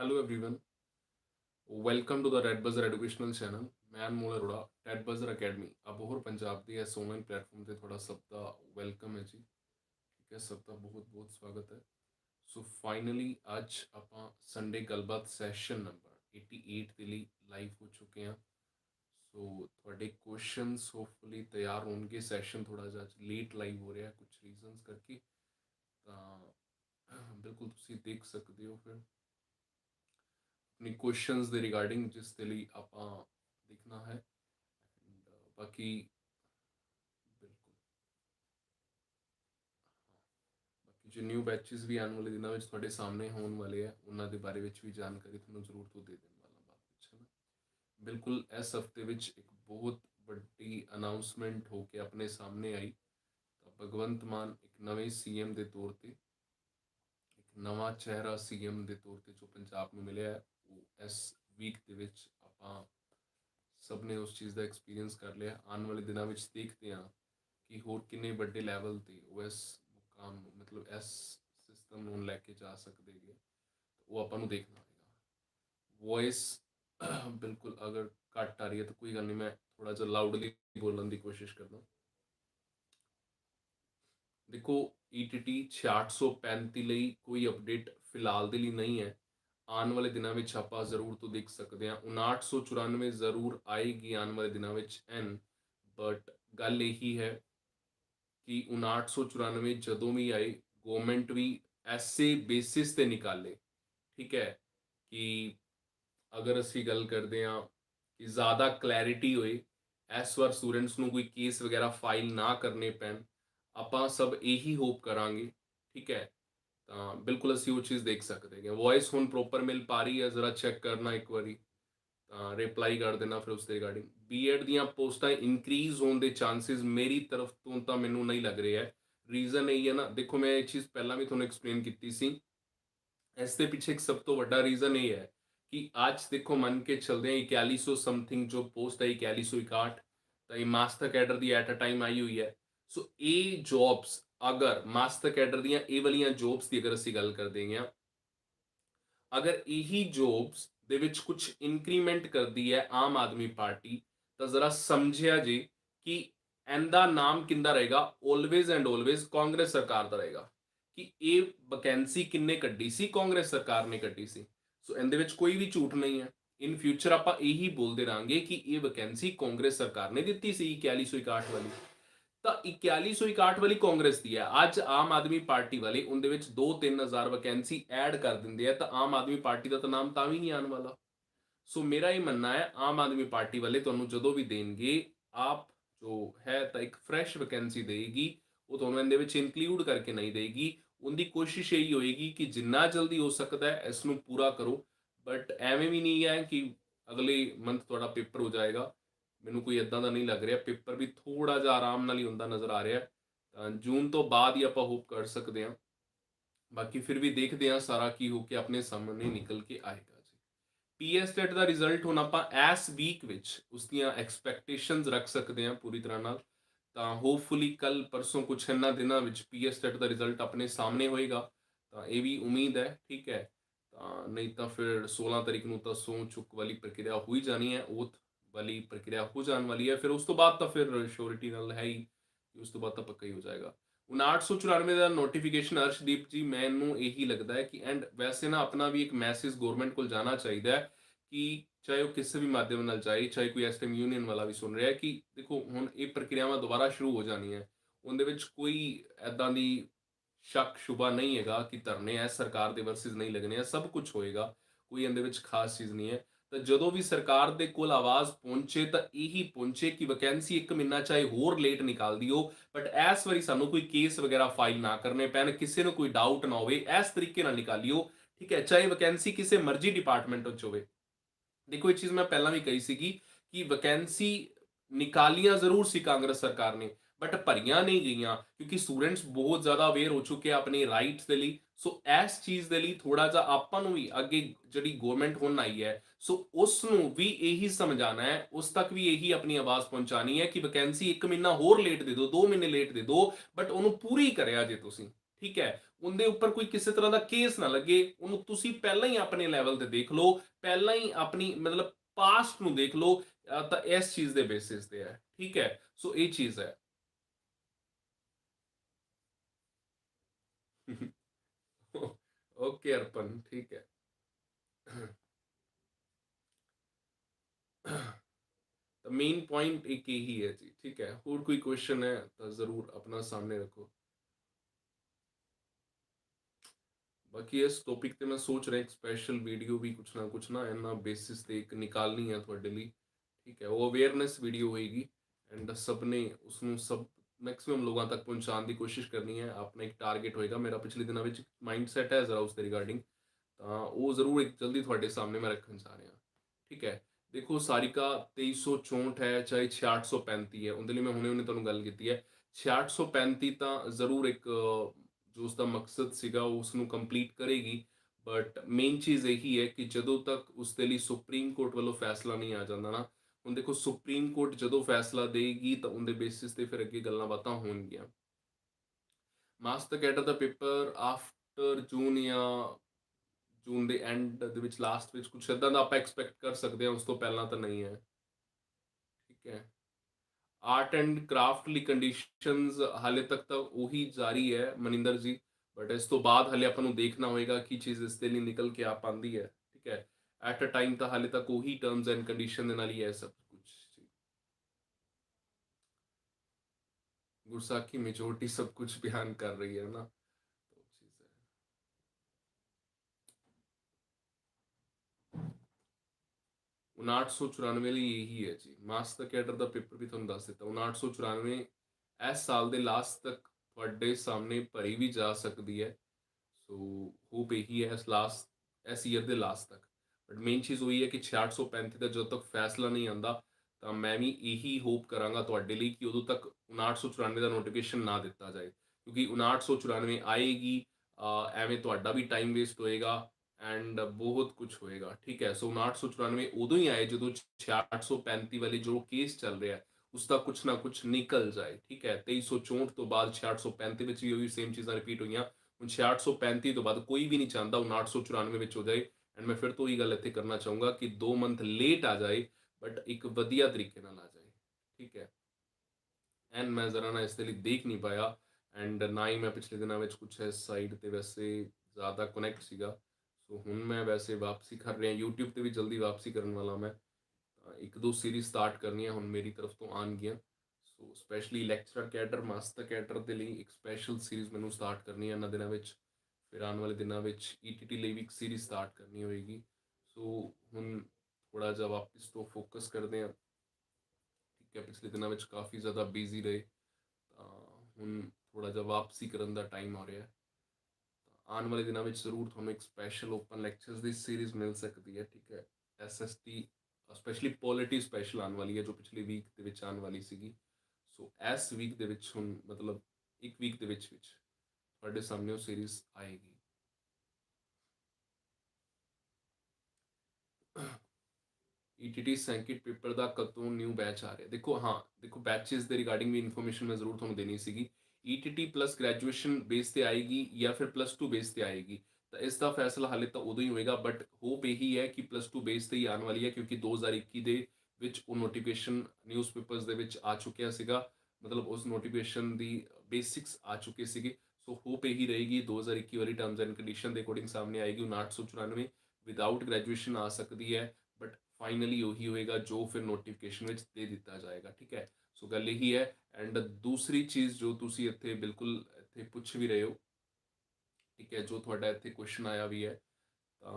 Hello, everyone. Welcome to the Red Buzzer Educational Channel. ਮੈਂ Anmol Arora Red Buzzer Academy Abohar Punjab ਦੀ ਇਸ online platform ਤੇ ਤੁਹਾਡਾ ਸਭ ਦਾ ਵੈਲਕਮ ਹੈ ਜੀ ਠੀਕ ਹੈ ਸਭ ਦਾ ਬਹੁਤ ਬਹੁਤ ਸਵਾਗਤ ਹੈ ਸੋ ਫਾਈਨਲੀ ਅੱਜ ਆਪਾਂ ਸੰਡੇ ਗੱਲਬਾਤ ਸੈਸ਼ਨ ਨੰਬਰ 88 ਦੇ ਲਈ ਲਾਈਵ ਹੋ ਚੁੱਕੇ ਹਾਂ ਸੋ ਤੁਹਾਡੇ ਕੁਐਸਚਨਸ ਹੋਪਫੁਲੀ ਤਿਆਰ ਹੋਣਗੇ ਸੈਸ਼ਨ ਥੋੜਾ ਜਿਹਾ ਲੇਟ ਲਾਈਵ ਹੋ ਰਿਹਾ ਕੁਝ ਰੀਜ਼ਨਸ ਕਰਕੇ ਤਾਂ ਬਿਲਕੁਲ ਤੁਸੀਂ ਦੇਖ ਸਕਦੇ ਹੋ ਫਿਰ ਆਪਣੀ ਕੁਐਸਚਨਸ ਦੇ ਰਿਗਾਰਡਿੰਗ ਜਿਸ ਦੇ ਲਈ ਆਪਾਂ ਦੇਖਣਾ ਹੈ uh, ਬਾਕੀ ਬਿਲਕੁਲ। ਬਾਕੀ ਜੋ ਨਿਊ ਬੈਚਸ ਵੀ ਆਉਣ ਵਾਲੇ ਦਿਨਾਂ ਵਿੱਚ ਤੁਹਾਡੇ ਸਾਹਮਣੇ ਹੋਣ ਵਾਲੇ ਆ ਉਹਨਾਂ ਦੇ ਬਾਰੇ ਵਿੱਚ ਵੀ ਜਾਣਕਾਰੀ ਤੁਹਾਨੂੰ ਜ਼ਰੂਰ ਤੋਂ ਦੇ ਦੇਣ ਵਾਲਾ ਬਾਅਦ ਵਿੱਚ ਹੈ ਨਾ? ਬਿਲਕੁਲ ਇਸ ਹਫ਼ਤੇ ਵਿੱਚ ਇੱਕ ਬਹੁਤ ਵੱਡੀ ਅਨਾਉਂਸਮੈਂਟ ਹੋ ਕੇ ਆਪਣੇ ਸਾਹਮਣੇ ਆਈ। ਤਾਂ ਭਗਵੰਤ ਮਾਨ ਇੱਕ ਨਵੇਂ ਸੀਐਮ ਦੇ ਤੌਰ ਤੇ ਇੱਕ ਨਵਾਂ ਚਿਹਰਾ ਸੀਐਮ ਦੇ ਤੌਰ ਤੇ ਜੋ ਪੰਜਾਬ ਨੂੰ ਮਿਲਿਆ ਹੈ, ਉਹ ਇਸ ਵੀਕ ਦੇ ਵਿੱਚ ਆਪਾਂ ਸਭ ਨੇ ਉਸ ਚੀਜ਼ ਦਾ ਐਕਸਪੀਰੀਅੰਸ ਕਰ ਲਿਆ। ਆਉਣ ਵਾਲੇ ਦਿਨਾਂ ਵਿੱਚ ਦੇਖਦੇ ਹਾਂ ਕਿ ਹੋਰ ਕਿੰਨੇ ਵੱਡੇ ਲੈਵਲ ਤੇ ਉਹ ਇਸ ਮੁਕਾਮ ਨੂੰ, ਮਤਲਬ ਇਸ ਸਿਸਟਮ ਨੂੰ ਲੈ ਕੇ ਜਾ ਸਕਦੇ ਉਹ ਆਪਾਂ ਨੂੰ ਦੇਖਣਾ ਹੋਏਗਾ ਵੌਇਸ ਬਿਲਕੁਲ ਅਗਰ ਘੱਟ ਆ ਰਹੀ ਹੈ ਤਾਂ ਕੋਈ ਗੱਲ ਨਹੀਂ, ਮੈਂ ਥੋੜਾ ਜਿਹਾ ਲਾਊਡਲੀ ਬੋਲਣ ਦੀ ਕੋਸ਼ਿਸ਼ ਕਰਦਾ ਦੇਖੋ E ETT 6835 ਲਈ ਕੋਈ ਅਪਡੇਟ ਫਿਲਹਾਲ ਦੇ ਲਈ ਨਹੀਂ ਹੈ। ਆਉਣ ਵਾਲੇ ਦਿਨਾਂ ਵਿੱਚ ਆਪਾਂ ਜ਼ਰੂਰ ਤੋਂ ਦੇਖ ਸਕਦੇ ਹਾਂ। 5994 ਜ਼ਰੂਰ ਆਏਗੀ ਆਉਣ ਵਾਲੇ ਦਿਨਾਂ ਵਿੱਚ, ਐਨ ਬਟ ਗੱਲ ਇਹੀ ਹੈ ਕਿ 5994 ਜਦੋਂ ਵੀ ਆਏ ਗਵਰਨਮੈਂਟ ਵੀ ਐਸੇ ਬੇਸਿਸ ਤੇ ਨਿਕਾਲੇ, ਠੀਕ ਹੈ, ਕਿ ਅਗਰ ਅਸੀਂ ਗੱਲ ਕਰਦੇ ਹਾਂ ਕਿ ਜ਼ਿਆਦਾ ਕਲੈਰਿਟੀ ਹੋਏ, ਇਸ ਵਾਰ ਸਟੂਡੈਂਟਸ ਨੂੰ ਕੋਈ ਕੇਸ ਵਗੈਰਾ ਫਾਈਲ ਨਾ ਕਰਨੇ ਪੈਣ, ਆਪਾਂ ਸਭ ਇਹੀ ਹੋਪ ਕਰਾਂਗੇ, ਠੀਕ ਹੈ। ਤਾਂ ਬਿਲਕੁਲ ਅਸੀਂ ਉਹ ਚੀਜ਼ ਦੇਖ ਸਕਦੇ ਹਾਂ। ਵੌਇਸ ਹੁਣ ਪ੍ਰੋਪਰ ਮਿਲ ਪਾ ਰਹੀ ਹੈ, ਜ਼ਰਾ ਚੈੱਕ ਕਰਨਾ ਇੱਕ ਵਾਰੀ। ਤਾਂ ਰਿਪਲਾਈ ਕਰ ਦੇਣਾ ਫਿਰ ਉਸ ਦੇ ਰਿਗਾਰਡਿੰਗ ਬੀਐਡ ਦੀਆਂ ਪੋਸਟਾਂ ਇਨਕਰੀਜ਼ ਹੋਣ ਦੇ ਚਾਂਸਸ ਮੇਰੀ ਤਰਫ ਤੋਂ ਤਾਂ ਮੈਨੂੰ ਨਹੀਂ ਲੱਗ ਰਿਹਾ ਹੈ। ਰੀਜ਼ਨ ਇਹ ਹੈ ਨਾ, ਦੇਖੋ ਮੈਂ ਇਹ ਚੀਜ਼ ਪਹਿਲਾਂ ਵੀ ਤੁਹਾਨੂੰ ਐਕਸਪਲੇਨ ਕੀਤੀ ਸੀ। ਇਸ ਦੇ ਪਿੱਛੇ ਇੱਕ ਸਭ ਤੋਂ ਵੱਡਾ ਰੀਜ਼ਨ ਇਹ ਹੈ ਕਿ ਅੱਜ ਦੇਖੋ ਮੰਨ ਕੇ ਚੱਲਦੇ ਹਾਂ 4100 ਸਮਥਿੰਗ ਜੋ ਪੋਸਟ ਹੈ 4161 ਤਾਂ ਇਹ ਮਾਸਟਰ ਕੈਡਰ ਦੀ ਐਟ ਅ ਟਾਈਮ ਆਈ ਹੋਈ ਹੈ। ਸੋ ਇਹ ਜੌਬਸ ਅਗਰ ਮਾਸਟਰ ਕੈਡਰ ਦੀਆਂ ਇਹ ਵਾਲੀਆਂ ਜੋਬਸ ਦੀ ਅਗਰ ਅਸੀਂ ਗੱਲ ਕਰਦੇ ਹਾਂ, ਅਗਰ ਇਹੀ ਜੋਬਸ ਦੇ ਵਿੱਚ ਕੁਝ ਇਨਕਰੀਮੈਂਟ ਕਰਦੀ ਹੈ ਆਮ ਆਦਮੀ ਪਾਰਟੀ, ਤਾਂ ਜ਼ਰਾ ਸਮਝਿਆ ਜੀ ਕਿ ਇਹਦਾ ਨਾਮ ਕਿੰਦਾ ਰਹੇਗਾ? ਆਲਵੇਜ਼ ਐਂਡ ਆਲਵੇਜ਼ ਕਾਂਗਰਸ ਸਰਕਾਰ ਦਾ ਰਹੇਗਾ। ਕਿ ਇਹ ਵੈਕੈਂਸੀ ਕਿੰਨੇ ਕੱਢੀ ਸੀ? ਕਾਂਗਰਸ ਸਰਕਾਰ ਨੇ ਕੱਢੀ ਸੀ। ਸੋ ਇਹਦੇ ਵਿੱਚ ਕੋਈ ਵੀ ਝੂਠ ਨਹੀਂ ਹੈ। ਇਨ ਫਿਊਚਰ ਆਪਾਂ ਇਹੀ ਬੋਲਦੇ ਰਾਂਗੇ ਕਿ ਇਹ ਵੈਕੈਂਸੀ ਕਾਂਗਰਸ ਸਰਕਾਰ ਨੇ ਦਿੱਤੀ ਸੀ 4161 ਵਾਲੀ। ਤਾਂ 4161 ਵਾਲੀ ਕਾਂਗਰਸ ਦੀ ਹੈ। ਅੱਜ ਆਮ ਆਦਮੀ ਪਾਰਟੀ ਵਾਲੇ ਉਹਦੇ ਵਿੱਚ 2-3000 ਵੈਕੈਂਸੀ ਐਡ ਕਰ ਦਿੰਦੇ ਆ, ਤਾਂ ਆਮ ਆਦਮੀ ਪਾਰਟੀ ਦਾ ਤਾਂ ਨਾਮ ਤਾਂ ਵੀ ਨਹੀਂ ਆਉਣ ਵਾਲਾ। ਸੋ ਮੇਰਾ ਇਹ ਮੰਨਣਾ ਹੈ, ਆਮ ਆਦਮੀ ਪਾਰਟੀ ਵਾਲੇ ਤੁਹਾਨੂੰ ਜਦੋਂ ਵੀ ਦੇਣਗੇ, ਆਪ ਜੋ ਹੈ ਤਾਂ ਇੱਕ ਫਰੈਸ਼ ਵੈਕੈਂਸੀ ਦੇਗੀ ਉਹ ਤੁਹਾਨੂੰ ਇਹਦੇ ਵਿੱਚ ਇਨਕਲੂਡ ਕਰਕੇ ਨਹੀਂ ਦੇਗੀ ਉਹਦੀ ਕੋਸ਼ਿਸ਼ ਇਹੀ ਹੋਏਗੀ ਕਿ ਜਿੰਨਾ ਜਲਦੀ ਹੋ ਸਕਦਾ ਹੈ, ਇਸ ਨੂੰ ਪੂਰਾ ਕਰੋ। ਬਟ ਐਵੇਂ ਵੀ ਨਹੀਂ ਹੈ ਕਿ ਅਗਲੇ ਮੰਥ ਤੁਹਾਡਾ ਪੇਪਰ ਹੋ ਜਾਏਗਾ। ਮੈਨੂੰ ਕੋਈ ਇਦਾਂ ਦਾ ਨਹੀਂ ਲੱਗ ਰਿਹਾ, ਪੇਪਰ ਵੀ ਥੋੜਾ ਜਿਹਾ ਆਰਾਮ ਨਾਲ ਹੀ ਹੁੰਦਾ ਨਜ਼ਰ ਆ ਰਿਹਾ ਤਾਂ ਜੂਨ ਤੋਂ ਬਾਅਦ ਹੀ ਆਪਾਂ ਹੋਪ ਕਰ ਸਕਦੇ ਹਾਂ। ਬਾਕੀ ਫਿਰ ਵੀ ਦੇਖਦੇ ਹਾਂ ਸਾਰਾ ਕੀ ਹੋ ਕੇ ਆਪਣੇ ਸਾਹਮਣੇ ਨਿਕਲ ਕੇ ਆਏਗਾ ਜੀ। ਪੀਐਸ ਟੈਟ ਦਾ ਰਿਜ਼ਲਟ ਹੁਣ ਆਪਾਂ ਐਸ ਵੀਕ ਵਿੱਚ ਉਸ ਦੀਆਂ ਐਕਸਪੈਕਟੇਸ਼ਨਸ ਰੱਖ ਸਕਦੇ ਹਾਂ ਪੂਰੀ ਤਰ੍ਹਾਂ ਨਾਲ। ਤਾਂ ਹੋਪਫੁਲੀ ਕੱਲ ਪਰਸੋਂ ਕੁਛ ਇਹਨਾਂ ਦਿਨਾਂ ਵਿੱਚ ਪੀਐਸ ਟੈਟ ਦਾ ਰਿਜ਼ਲਟ ਆਪਣੇ ਸਾਹਮਣੇ ਹੋਏਗਾ। ਤਾਂ ਇਹ ਵੀ ਉਮੀਦ ਹੈ, ਠੀਕ ਹੈ। ਤਾਂ ਨਹੀਂ ਤਾਂ ਫਿਰ 16 ਤਰੀਕ ਨੂੰ ਤਾਂ ਸੌ ਚੁੱਕ ਵਾਲੀ ਪ੍ਰਕਿਰਿਆ ਹੋਈ ਜਾਣੀ ਹੈ, ਉਹ ਵਾਲੀ ਪ੍ਰਕਿਰਿਆ ਹੋ ਜਾਣ ਵਾਲੀ ਹੈ, ਫਿਰ ਉਸ ਤੋਂ ਬਾਅਦ ਤਾਂ ਫਿਰ ਸ਼ੋਰਿਟੀ ਨਾਲ ਹੈ ਹੀ, ਉਸ ਤੋਂ ਬਾਅਦ ਤਾਂ ਪੱਕਾ ਹੀ ਹੋ ਜਾਏਗਾ। 5994 ਦਾ ਨੋਟੀਫਿਕੇਸ਼ਨ ਅਰਸ਼ਦੀਪ ਜੀ, ਮੈਨੂੰ ਇਹੀ ਲੱਗਦਾ ਹੈ ਕਿ ਐਂਡ ਵੈਸੇ ਨਾ ਆਪਣਾ ਵੀ ਇੱਕ ਮੈਸੇਜ ਗਵਰਨਮੈਂਟ ਕੋਲ ਜਾਣਾ ਚਾਹੀਦਾ ਹੈ ਕਿ ਚਾਹੇ ਉਹ ਕਿਸੇ ਵੀ ਮਾਧਿਅਮ ਨਾਲ ਜਾਏ, ਚਾਹੇ ਕੋਈ ਐਸਟੀਐਮ ਯੂਨੀਅਨ ਵਾਲਾ ਵੀ ਸੁਣ ਰਿਹਾ ਹੈ ਕਿ ਦੇਖੋ ਹੁਣ ਇਹ ਪ੍ਰਕਿਰਿਆਵਾਂ ਦੁਬਾਰਾ ਸ਼ੁਰੂ ਹੋ ਜਾਣੀਆਂ ਉਹਦੇ ਵਿੱਚ ਕੋਈ ਐਦਾਂ ਦੀ ਸ਼ੱਕ ਸ਼ੁਬਾ ਨਹੀਂ ਹੈਗਾ ਕਿ ਧਰਨੇ ਐ ਸਰਕਾਰ ਦੇ ਵਰਸਸ ਨਹੀਂ ਲੱਗਣੇ ਆ ਸਭ ਕੁਝ ਹੋਏਗਾ, ਕੋਈ ਇਹਦੇ ਵਿੱਚ ਖਾਸ ਚੀਜ਼ ਨਹੀਂ ਹੈ। ਤਾਂ ਜਦੋਂ ਵੀ ਸਰਕਾਰ ਦੇ ਕੋਲ ਆਵਾਜ਼ ਪਹੁੰਚੇ ਤਾਂ ਇਹੀ ਪਹੁੰਚੇ ਕਿ ਵੈਕੈਂਸੀ ਇੱਕ ਮਹੀਨਾ ਚਾਹੇ ਹੋਰ ਲੇਟ ਨਿਕਾਲ ਹੋ ਬਟ ਇਸ ਵਾਰੀ ਸਾਨੂੰ ਕੋਈ ਕੇਸ ਵਗੈਰਾ ਫਾਈਲ ਨਾ ਕਰਨੇ ਪੈਣ, ਕਿਸੇ ਨੂੰ ਕੋਈ ਡਾਊਟ ਨਾ ਹੋਵੇ, ਇਸ ਤਰੀਕੇ ਨਾਲ ਨਿਕਾਲਿਓ, ਠੀਕ ਹੈ, ਚਾਹੇ ਵੈਕੈਂਸੀ ਕਿਸੇ ਮਰਜ਼ੀ ਡਿਪਾਰਟਮੈਂਟ ਵਿੱਚ ਹੋਵੇ। ਦੇਖੋ, ਇਹ ਚੀਜ਼ ਮੈਂ ਪਹਿਲਾਂ ਵੀ ਕਹੀ ਸੀਗੀ ਕਿ ਵੈਕੈਂਸੀ ਨਿਕਾਲੀਆਂ ਜ਼ਰੂਰ ਸੀ ਕਾਂਗਰਸ ਸਰਕਾਰ ਨੇ ਬਟ ਭਰੀਆਂ ਨਹੀਂ ਗਈਆਂ, ਕਿਉਂਕਿ ਸਟੂਡੈਂਟਸ ਬਹੁਤ ਜ਼ਿਆਦਾ ਅਵੇਅਰ ਹੋ ਚੁੱਕੇ ਆ ਆਪਣੇ ਰਾਈਟਸ ਦੇ ਲਈ ਸੋ ਇਸ ਚੀਜ਼ ਦੇ ਲਈ ਥੋੜਾ ਜਿਹਾ ਆਪਾਂ ਨੂੰ ਵੀ ਅੱਗੇ ਜਿਹੜੀ ਗਵਰਨਮੈਂਟ ਹੁਣ ਆਈ ਹੈ ਸੋ ਉਸ ਨੂੰ ਵੀ ਇਹੀ ਸਮਝਾਣਾ ਹੈ, ਉਸ ਤੱਕ ਵੀ ਇਹੀ ਆਪਣੀ ਆਵਾਜ਼ ਪਹੁੰਚਾਣੀ ਹੈ ਕਿ ਵੈਕੈਂਸੀ 1 ਮਹੀਨਾ ਹੋਰ ਲੇਟ ਦੇ ਦਿਓ 2 ਮਹੀਨੇ ਲੇਟ ਦੇ ਦਿਓ ਬਟ ਉਹਨੂੰ ਪੂਰੀ ਕਰਿਆ ਜੇ ਤੁਸੀਂ, ਠੀਕ ਹੈ? ਉਹਦੇ ਉੱਪਰ ਕੋਈ ਕਿਸੇ ਤਰ੍ਹਾਂ ਦਾ ਕੇਸ ਨਾ ਲੱਗੇ, ਉਹਨੂੰ ਤੁਸੀਂ ਪਹਿਲਾਂ ਹੀ ਆਪਣੇ ਲੈਵਲ ਤੇ ਦੇਖ ਲਓ, ਪਹਿਲਾਂ ਹੀ ਆਪਣੀ ਮਤਲਬ ਪਾਸਟ ਨੂੰ ਦੇਖ ਲਓ ਤਾਂ ਇਸ ਚੀਜ਼ ਦੇ ਬੇਸਿਸ ਤੇ ਹੈ, ਠੀਕ ਹੈ? ਸੋ ਇਹ ਚੀਜ਼ ਹੈ। ਓਕੇ ਅਰਪਨ ਠੀਕ ਹੈ ਤਾਂ ਮੇਨ ਪੁਆਇੰਟ ਇੱਕ ਇਹੀ ਹੈ ਜੀ ਠੀਕ ਹੈ ਹੋਰ ਕੋਈ ਕੁਐਸਚਨ ਹੈ ਤਾਂ ਜ਼ਰੂਰ ਆਪਣਾ ਸਾਹਮਣੇ ਰੱਖੋ ਬਾਕੀ ਇਸ ਟੌਪਿਕ ਤੇ ਮੈਂ ਸੋਚ ਰਿਹਾ ਇੱਕ ਸਪੈਸ਼ਲ ਵੀਡੀਓ ਵੀ ਕੁਛ ਨਾ ਕੁਛ ਨਾ ਇਹਨਾਂ ਬੇਸਿਸ ਤੇ ਇੱਕ ਨਿਕਾਲਣੀ ਹੈ ਤੁਹਾਡੇ ਲਈ ਠੀਕ ਹੈ ਉਹ ਅਵੇਅਰਨੈਸ ਵੀਡੀਓ ਹੋਏਗੀ ਐਂਡ ਸਭ ਨੇ ਉਸ ਨੂੰ ਸਭ ਮੈਕਸਿਮਮ ਲੋਕਾਂ ਤੱਕ ਪਹੁੰਚਾਉਣ ਦੀ ਕੋਸ਼ਿਸ਼ ਕਰਨੀ ਹੈ, ਆਪਣਾ ਇੱਕ ਟਾਰਗੇਟ ਹੋਏਗਾ। ਮੇਰਾ ਪਿਛਲੇ ਦਿਨਾਂ ਵਿੱਚ ਮਾਈਂਡ ਮਾਈਂਡਸੈਟ ਹੈ ਜ਼ਰਾ ਉਸ ਦੇ ਰਿਗਾਰਡਿੰਗ ਤਾਂ ਉਹ ਜ਼ਰੂਰ ਇੱਕ ਜਲਦੀ ਤੁਹਾਡੇ ਸਾਹਮਣੇ ਮੈਂ ਰੱਖਣ ਜਾ ਰਿਹਾ। ਠੀਕ ਹੈ? ਦੇਖੋ, ਸਾਰਿਕਾ 2364 ਹੈ, ਚਾਹੇ 6835 ਹੈ, ਉਹਦੇ ਲਈ ਮੈਂ ਹੁਣੇ ਹੁਣੇ ਤੁਹਾਨੂੰ ਗੱਲ ਕੀਤੀ ਹੈ। 6835 ਤਾਂ ਜ਼ਰੂਰ ਇੱਕ, ਜੋ ਉਸ ਦਾ ਮਕਸਦ ਸੀਗਾ ਉਸ ਨੂੰ ਕੰਪਲੀਟ ਕਰੇਗੀ। ਬਟ ਮੇਨ ਚੀਜ਼ ਇਹੀ ਹੈ ਕਿ ਜਦੋਂ ਤੱਕ ਉਸ ਦੇ ਲਈ ਸੁਪਰੀਮ ਕੋਰਟ ਵੱਲੋਂ ਫੈਸਲਾ ਨਹੀਂ ਆ ਜਾਂਦਾ ਨਾ ਹੁਣ ਦੇਖੋ ਸੁਪਰੀਮ ਕੋਰਟ ਜਦੋਂ ਫੈਸਲਾ ਦੇਗੀ ਤਾਂ ਉਹਦੇ ਬੇਸਿਸ ਤੇ ਫਿਰ ਅੱਗੇ ਗੱਲਾਂ ਬਾਤਾਂ ਹੋਣਗੀਆਂ। ਮਾਸਟਰ ਕੈਡਰ ਦਾ ਪੇਪਰ ਆਫਟਰ ਜੂਨ ਜਾਂ ਜੂਨ ਦੇ ਐਂਡ ਦੇ ਵਿੱਚ ਲਾਸਟ ਵਿੱਚ ਕੁਝ ਇਦਾਂ ਦਾ ਆਪਾਂ ਐਕਸਪੈਕਟ ਕਰ ਸਕਦੇ ਹਾਂ, ਉਸ ਤੋਂ ਪਹਿਲਾਂ ਤਾਂ ਨਹੀਂ ਹੈ। ਠੀਕ ਹੈ। ਆਰਟ ਐਂਡ ਕਰਾਫਟ ਲਈ ਕੰਡੀਸ਼ਨਸ ਹਾਲੇ ਤੱਕ ਤਾਂ ਉਹੀ ਜਾਰੀ ਹੈ ਮਨਿੰਦਰ ਜੀ ਬਟ ਇਸ ਤੋਂ ਬਾਅਦ ਹਾਲੇ ਆਪਾਂ ਨੂੰ ਦੇਖਣਾ ਹੋਏਗਾ ਕੀ ਚੀਜ਼ ਇਸ ਦੇ ਲਈ ਨਿਕਲ ਕੇ ਆ ਪਾਉਂਦੀ ਹੈ। ਠੀਕ ਹੈ। ਐਟ ਅ ਟਾਈਮ ਤਾਂ ਹਾਲੇ ਤੱਕ ਉਹੀ ਟਰਮਸ ਐਂਡ ਕੰਡੀਸ਼ਨ ਦੇ ਨਾਲ ਹੀ ਹੈ ਸਭ ਕੁਝ ਗੁਰਸਾਖੀ ਮੈਜੋਰਟੀ ਸਭ ਕੁਝ ਬਿਆਨ ਕਰ ਰਹੀ ਹੈ ਨਾ। ਉਹ 994 ਲਈ ਇਹੀ ਹੈ ਜੀ। ਮਾਸਟਰ ਕੈਡਰ ਦਾ ਪੇਪਰ ਵੀ ਤੁਹਾਨੂੰ ਦੱਸ ਦਿੱਤਾ। 994 ਇਸ ਸਾਲ ਦੇ ਲਾਸਟ ਤੱਕ ਤੁਹਾਡੇ ਸਾਹਮਣੇ ਭਰੀ ਵੀ ਜਾ ਸਕਦੀ ਹੈ। ਸੋ ਹੋਪ ਇਹੀ ਹੈ ਇਸ ਲਾਸਟ ਇਸ ਈਅਰ ਦੇ ਲਾਸਟ ਤੱਕ। ਬਟ ਮੇਨ ਚੀਜ਼ ਉਹੀ ਹੈ ਕਿ 6835 ਦਾ ਜਦੋਂ ਤੱਕ ਫੈਸਲਾ ਨਹੀਂ ਆਂਦਾ ਤਾਂ ਮੈਂ ਵੀ ਇਹੀ ਹੋਪ ਕਰਾਂਗਾ ਤੁਹਾਡੇ ਲਈ ਕਿ ਉਦੋਂ ਤੱਕ 5994 ਦਾ ਨੋਟੀਫਿਕੇਸ਼ਨ ਨਾ ਦਿੱਤਾ ਜਾਏ, ਕਿਉਂਕਿ 5994 ਆਏਗੀ ਐਵੇਂ ਤੁਹਾਡਾ ਵੀ ਟਾਈਮ ਵੇਸਟ ਹੋਏਗਾ ਐਂਡ ਬਹੁਤ ਕੁਝ ਹੋਏਗਾ, ਠੀਕ ਹੈ? ਸੋ 5994 ਉਦੋਂ ਹੀ ਆਏ ਜਦੋਂ 6835 ਵਾਲੇ ਜੋ ਕੇਸ ਚੱਲ ਰਿਹਾ ਹੈ ਉਸ ਦਾ ਕੁਝ ਨਾ ਕੁਝ ਨਿਕਲ ਜਾਏ, ਠੀਕ ਹੈ? 2364 ਤੋਂ ਬਾਅਦ 6835 ਵਿੱਚ ਵੀ ਉਹੀ ਸੇਮ ਚੀਜ਼ਾਂ ਰਿਪੀਟ ਹੋਈਆਂ, ਹੁਣ 6835 ਤੋਂ ਬਾਅਦ ਕੋਈ ਵੀ ਨਹੀਂ ਚਾਹੁੰਦਾ 5994 ਵਿੱਚ ਹੋ ਜਾਏ ਐਂਡ ਮੈਂ ਫਿਰ ਤੋਂ ਇਹ ਗੱਲ ਇੱਥੇ ਕਰਨਾ ਚਾਹੂੰਗਾ ਕਿ 2 ਮੰਥ ਲੇਟ ਆ ਜਾਏ ਬਟ ਇੱਕ ਵਧੀਆ ਤਰੀਕੇ ਨਾਲ ਆ ਜਾਏ ਠੀਕ ਹੈ ਐਂਡ ਮੈਂ ਜ਼ਰਾ ਨਾ ਇਸ ਦੇ ਲਈ ਦੇਖ ਨਹੀਂ ਪਾਇਆ ਐਂਡ ਨਾ ਹੀ ਮੈਂ ਪਿਛਲੇ ਦਿਨਾਂ ਵਿੱਚ ਕੁਝ ਇਸ ਸਾਈਡ ਤੇ ਵੈਸੇ ਜ਼ਿਆਦਾ ਕਨੈਕਟ ਸੀਗਾ ਸੋ ਹੁਣ ਮੈਂ ਵੈਸੇ ਵਾਪਸੀ ਕਰ ਰਿਹਾ YouTube ਤੇ ਵੀ ਜਲਦੀ ਵਾਪਸੀ ਕਰਨ ਵਾਲਾ ਮੈਂ ਇੱਕ ਦੋ ਸੀਰੀਜ਼ ਸਟਾਰਟ ਕਰਨੀ ਕਰਨੀਆਂ ਹੁਣ ਮੇਰੀ ਤਰਫ ਤੋਂ ਆਉਣਗੀਆਂ so specially lecturer cadre master cadre ਦੇ ਲਈ ਇੱਕ ਸਪੈਸ਼ਲ ਸੀਰੀਜ਼ ਮੈਨੂੰ ਸਟਾਰਟ ਕਰਨੀ ਹੈ ਇਹਨਾਂ ਦਿਨਾਂ ਵਿੱਚ ਫਿਰ ਆਉਣ ਵਾਲੇ ਦਿਨਾਂ ਵਿੱਚ ETT ਲਈ ਵੀ ਇੱਕ ਸੀਰੀਜ਼ ਸਟਾਰਟ ਕਰਨੀ ਹੋਏਗੀ। ਸੋ ਹੁਣ ਥੋੜਾ ਜਿਹਾ ਵਾਪਸ ਤੋਂ ਫੋਕਸ ਕਰਦੇ ਹਾਂ। ਠੀਕ ਹੈ, ਪਿਛਲੇ ਦਿਨਾਂ ਵਿੱਚ ਕਾਫੀ ਜ਼ਿਆਦਾ ਬਿਜ਼ੀ ਰਹੇ। ਤਾਂ ਹੁਣ ਥੋੜਾ ਜਿਹਾ ਵਾਪਸੀ ਕਰਨ ਦਾ ਟਾਈਮ ਆ ਰਿਹਾ। ਆਉਣ ਵਾਲੇ ਦਿਨਾਂ ਵਿੱਚ ਜ਼ਰੂਰ ਤੁਹਾਨੂੰ ਇੱਕ ਸਪੈਸ਼ਲ ਓਪਨ ਲੈਕਚਰਸ ਦੀ ਸੀਰੀਜ਼ ਮਿਲ ਸਕਦੀ ਹੈ, ਠੀਕ ਹੈ। ਐਸਐਸਟੀ ਸਪੈਸ਼ਲੀ ਪੋਲਿਟੀ ਸਪੈਸ਼ਲ ਆਉਣ ਵਾਲੀ ਹੈ, ਜੋ ਪਿਛਲੇ ਵੀਕ ਦੇ ਵਿੱਚ ਆਉਣ ਵਾਲੀ ਸੀਗੀ। ਸੋ ਇਸ ਵੀਕ ਦੇ ਵਿੱਚ ਹੁਣ ਮਤਲਬ ਇੱਕ ਵੀਕ ਦੇ ਵਿੱਚ ਵਿੱਚ ਤੁਹਾਡੇ ਸਾਹਮਣੇ ਉਹ ਸੀਰੀਜ਼ ਆਏਗੀ ETT ਸੈਂਕਿਟ ਪੇਪਰ ਦਾ ਕਦੋਂ ਨਿਊ ਬੈਚ ਆ ਰਿਹਾ ਦੇਖੋ ਹਾਂ ਦੇਖੋ ਬੈਚਸ ਦੇ ਰਿਗਾਰਡਿੰਗ ਵੀ ਇਨਫੋਰਮੇਸ਼ਨ ਮੈਂ ਜ਼ਰੂਰ ਤੁਹਾਨੂੰ ਦੇਣੀ ਸੀਗੀ ETT ਪਲੱਸ ਗ੍ਰੈਜੂਏਸ਼ਨ ਬੇਸ ਤੇ ਆਏਗੀ ਜਾਂ ਫਿਰ ਪਲੱਸ 2 ਬੇਸ ਤੇ ਆਏਗੀ ਤਾਂ ਇਸ ਦਾ ਫੈਸਲਾ ਹਾਲੇ ਤਾਂ ਉਦੋਂ ਹੀ ਹੋਏਗਾ ਬਟ ਹੋਪ ਇਹੀ ਹੈ ਕਿ ਪਲੱਸ 2 ਬੇਸ ਤੇ ਹੀ ਆਉਣ ਵਾਲੀ ਹੈ ਕਿਉਂਕਿ 2021 ਦੇ ਵਿੱਚ ਉਹ ਨੋਟੀਫਿਕੇਸ਼ਨ ਨਿਊਜ਼ਪੇਪਰਸ ਦੇ ਵਿੱਚ ਆ ਚੁੱਕਿਆ ਸੀਗਾ ਮਤਲਬ ਉਸ ਨੋਟੀਫਿਕੇਸ਼ਨ ਦੀ ਬੇਸਿਕਸ ਆ ਚੁੱਕੇ ਸੀਗੇ ਸੋ ਹੋਪ ਇਹੀ ਰਹੇਗੀ 2021 ਵਾਲੀ ਟਰਮਸ ਐਂਡ ਕੰਡੀਸ਼ਨ ਦੇ ਅਕੋਰਡਿੰਗ ਸਾਹਮਣੇ ਆਏਗੀ 994 ਵਿਦਆਊਟ ਗ੍ਰੈਜੂਏਸ਼ਨ ਆ ਸਕਦੀ ਹੈ ਬਟ ਫਾਈਨਲੀ ਉਹੀ ਹੋਏਗਾ ਜੋ ਫਿਰ ਨੋਟੀਫਿਕੇਸ਼ਨ ਵਿੱਚ ਦੇ ਦਿੱਤਾ ਜਾਏਗਾ ਠੀਕ ਹੈ ਸੋ ਗੱਲ ਇਹੀ ਹੈ ਐਂਡ ਦੂਸਰੀ ਚੀਜ਼ ਜੋ ਤੁਸੀਂ ਇੱਥੇ ਬਿਲਕੁਲ ਇੱਥੇ ਪੁੱਛ ਵੀ ਰਹੇ ਹੋ ਠੀਕ ਹੈ ਜੋ ਤੁਹਾਡਾ ਇੱਥੇ ਕੁਐਸਚਨ ਆਇਆ ਵੀ ਹੈ ਤਾਂ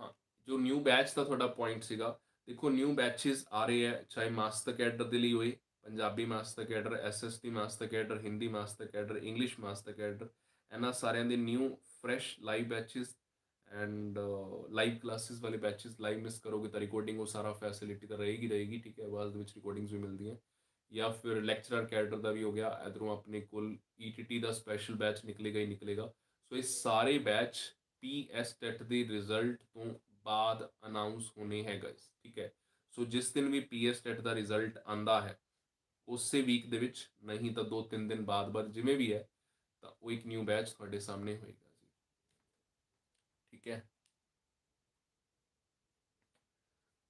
ਹਾਂ ਜੋ ਨਿਊ ਬੈਚ ਦਾ ਤੁਹਾਡਾ ਪੁਆਇੰਟ ਸੀਗਾ ਦੇਖੋ ਨਿਊ ਬੈਚਸ ਆ ਰਹੇ ਹੈ ਚਾਹੇ ਮਾਸਟਰ ਕੈਡਰ ਦੇ ਲਈ ਹੋਏ Punjabi master cadre SST master cadre, Hindi master cadre English master cadre, ਇਹਨਾਂ ਸਾਰਿਆਂ ਦੇ new fresh live batches and live classes ਵਾਲੇ ਬੈਚਸ ਲਾਈਵ ਮਿਸ ਕਰੋਗੇ ਤਾਂ ਰਿਕਾਰਡਿੰਗ ਉਹ ਸਾਰਾ ਫੈਸਿਲਿਟੀ ਤਾਂ ਰਹੇਗੀ ਰਹੇਗੀ, ਠੀਕ ਹੈ, ਬਾਅਦ ਦੇ ਵਿੱਚ ਰਿਕਾਰਡਿੰਗਸ ਵੀ ਮਿਲਦੀਆਂ। ਜਾਂ ਫਿਰ ਲੈਕਚਰਰ ਕੈਡਰ ਦਾ ਵੀ ਹੋ ਗਿਆ, ਇਧਰੋਂ ਆਪਣੇ ਕੋਲ ETT ਦਾ ਸਪੈਸ਼ਲ ਬੈਚ ਨਿਕਲੇਗਾ ਹੀ ਨਿਕਲੇਗਾ। ਸੋ ਇਹ ਸਾਰੇ ਬੈਚ ਪੀਐਸ ਟੈਟ ਦੇ ਰਿਜ਼ਲਟ ਤੋਂ ਬਾਅਦ ਅਨਾਉਂਸ ਹੋਣੇ ਹੈ ਗਾਇਸ ਠੀਕ ਹੈ। ਸੋ ਜਿਸ ਦਿਨ ਵੀ ਪੀਐਸ ਟੈਟ ਦਾ ਰਿਜ਼ਲਟ ਆਂਦਾ ਹੈ ਉਸੇ ਵੀਕ ਦੇ ਵਿੱਚ, ਨਹੀਂ ਤਾਂ 2-3 ਦਿਨ ਬਾਅਦ ਬਾਅਦ ਜਿਵੇਂ ਵੀ ਹੈ, ਤਾਂ ਉਹ ਇੱਕ ਨਿਊ ਬੈਚ ਤੁਹਾਡੇ ਸਾਹਮਣੇ ਹੋਏਗਾ ਜੀ। ਠੀਕ ਹੈ?